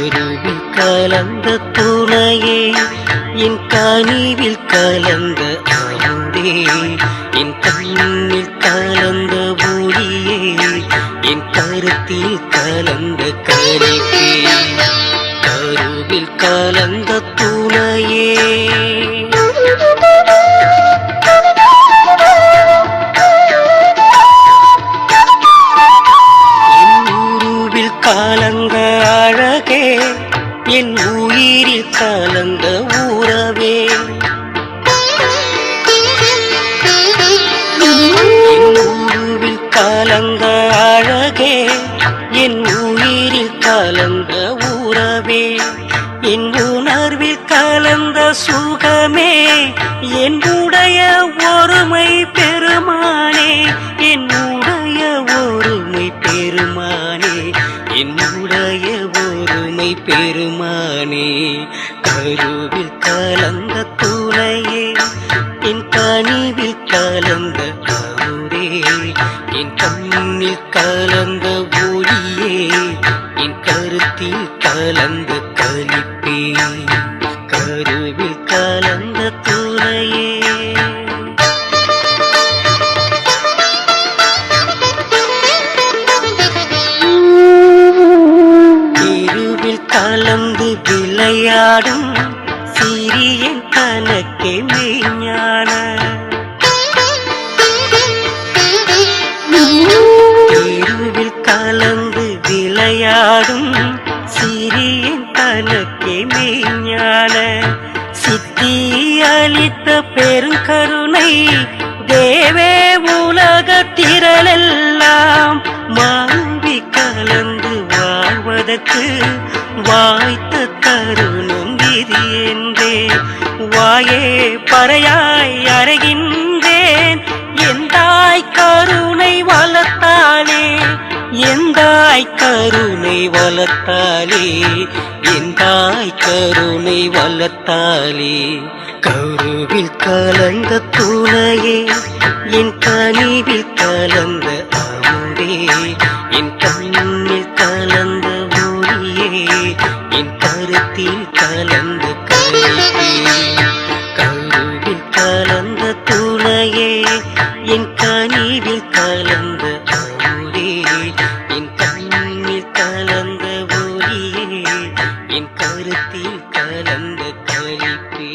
கருவில் கலந்த துணையே என் கனிவில் கலந்த அமுதே என் கண்ணில் கலந்த ஒளியே என் கருத்தில் கலந்த கருத்தே. கருவில் கலந்த துணையே. கலந்த உறவே என் உருவில் கலந்த அழகே என் உயிரில் கலந்த உறவே என் உணர்வில் கலந்த சுகமே என்னுடைய ஒருமை பெருமானே என்னுடைய ஒருமை பெருமானே என்னுடைய ஒருமை பெருமானே. கருவில் கலந்த துணையே என் கனிவில் கலந்த அமுதே என் கண்ணில் கலந்த ஒளியே என் கருத்தில் கலந்த கலிப்பே கருவில் கலந்த துணையே கலந்து விளையாடும் சிறியன் தனக்கே மெய்ஞான தெருவில் கலந்து விளையாடும் சிறியன் தனக்கே மெய்ஞான சித்தி அளித்த பெருங்கருணை தேவே உலக திரளெல்லாம். மாண்பி கலந்து வாழ்வதற்கு வாய்த்த தருணம் விதி என்றே. வாயே பறையாய் அறைகின்றேன். எந்தாய் கருணை வளர்த்தாலே எந்தாய் கருணை வளர்த்தாலே எந்தாய் கருணை வளர்த்தாலே கருவில் கலந்த துணையே. என் கனிவில் கலந்த அமுதே. என் கண் கலந்த துணையே என் கனிவில் கலந்த ஊரே என் கண்ணில் கலந்த ஒளியே என் கருத்தில் கலந்த கழிப்பே